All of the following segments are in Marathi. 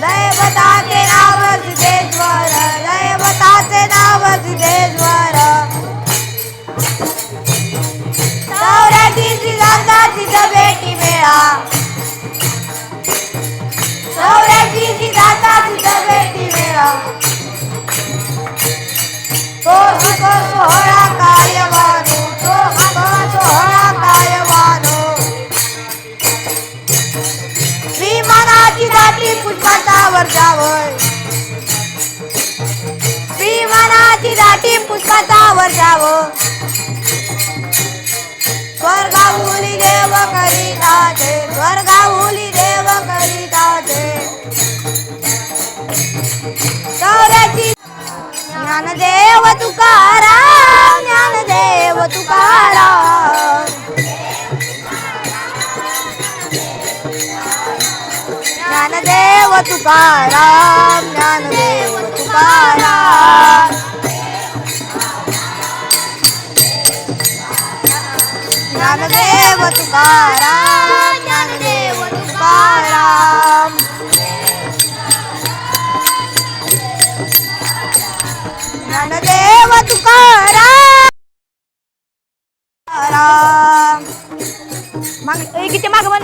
दैवताचे नाव सिद्धेश्वर दैवताचे नाव सिद्धेश्वर। दाटी पुष्पाचा स्वर्गाहुली देव करीताचे स्वर्गाहुली देव करीताचे चौऱ्याची ज्ञानदेव तुकाराम ज्ञानदेव तुकाराम ज्ञानदेव तुकाराम ज्ञानदेव तुकाराम ज्ञानदेव तुकाराम ज्ञानदेव तुकाराम. ज्ञानदेव तुकाराम. माग किती माग म्हण?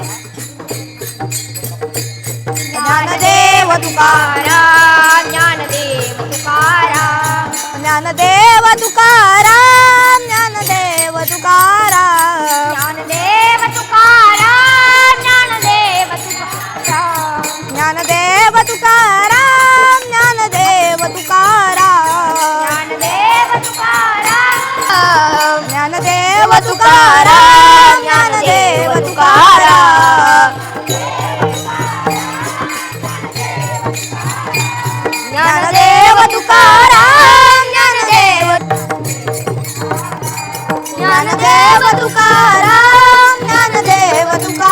ज्ञानदेव तुकाराम ज्ञानदेव तुकाराम. ज्ञानदेव तुकाराम. ज्ञानदेव तुकाराम ज्ञानदेव तुकाराम ज्ञानदेव तुकाराम ज्ञानदेव तुकाराम ज्ञानदेव. ज्ञानदेव तुकाराम ज्ञानदेव तुकाराम.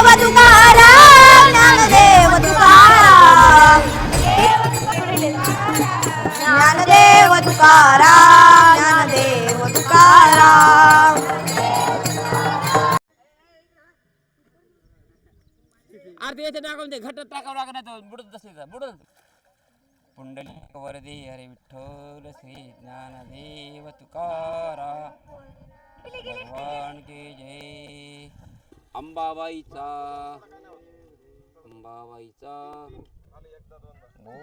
आरती याच्या टाकावून दे घट टाकावं लागत नाही तर बुडत असेल बुडत. पुंडलिक वरदे हरे विठ्ठल श्री ज्ञानदेव तुकारा. भगवान के जय. अंबाबाईचा. अंबाबाईचा. हो.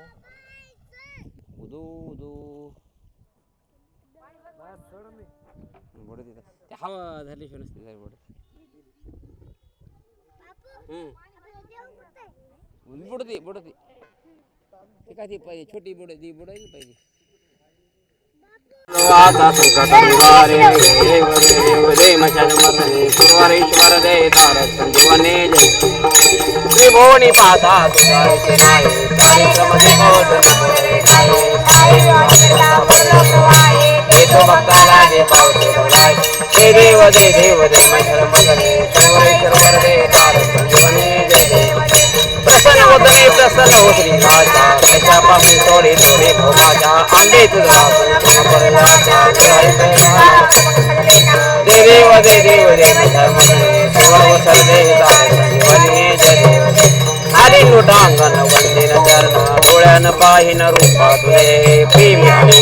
उदू उदू. बुडत ते हवा झाल्याशिवाय नसते जरा बुडत हम्म. बुड़ती बुड़ती. ठीक थी पाई छोटी बुड़ दी बुड़ाई पाई दी आता संकटनिवारे देव देव देव मचनमतने सुरवरेश्वर दे तारक संजीवने जय. त्रिभुवनी पाता तुकार चनाय कार्यक्रम सुबोध मुरे गाय. सारे राजा बोलो प्रवाहे देव भक्ता राजे पावते बोलाय देव देव देव देव मचनमतने श्री राजा त्याच्या पासून थोडे थोडी भोगाच्या अंडे तुझा पर्याचा देव जय वंदिन चरण डोळ्यान पाहिन रूपा तुझे प्रेमी.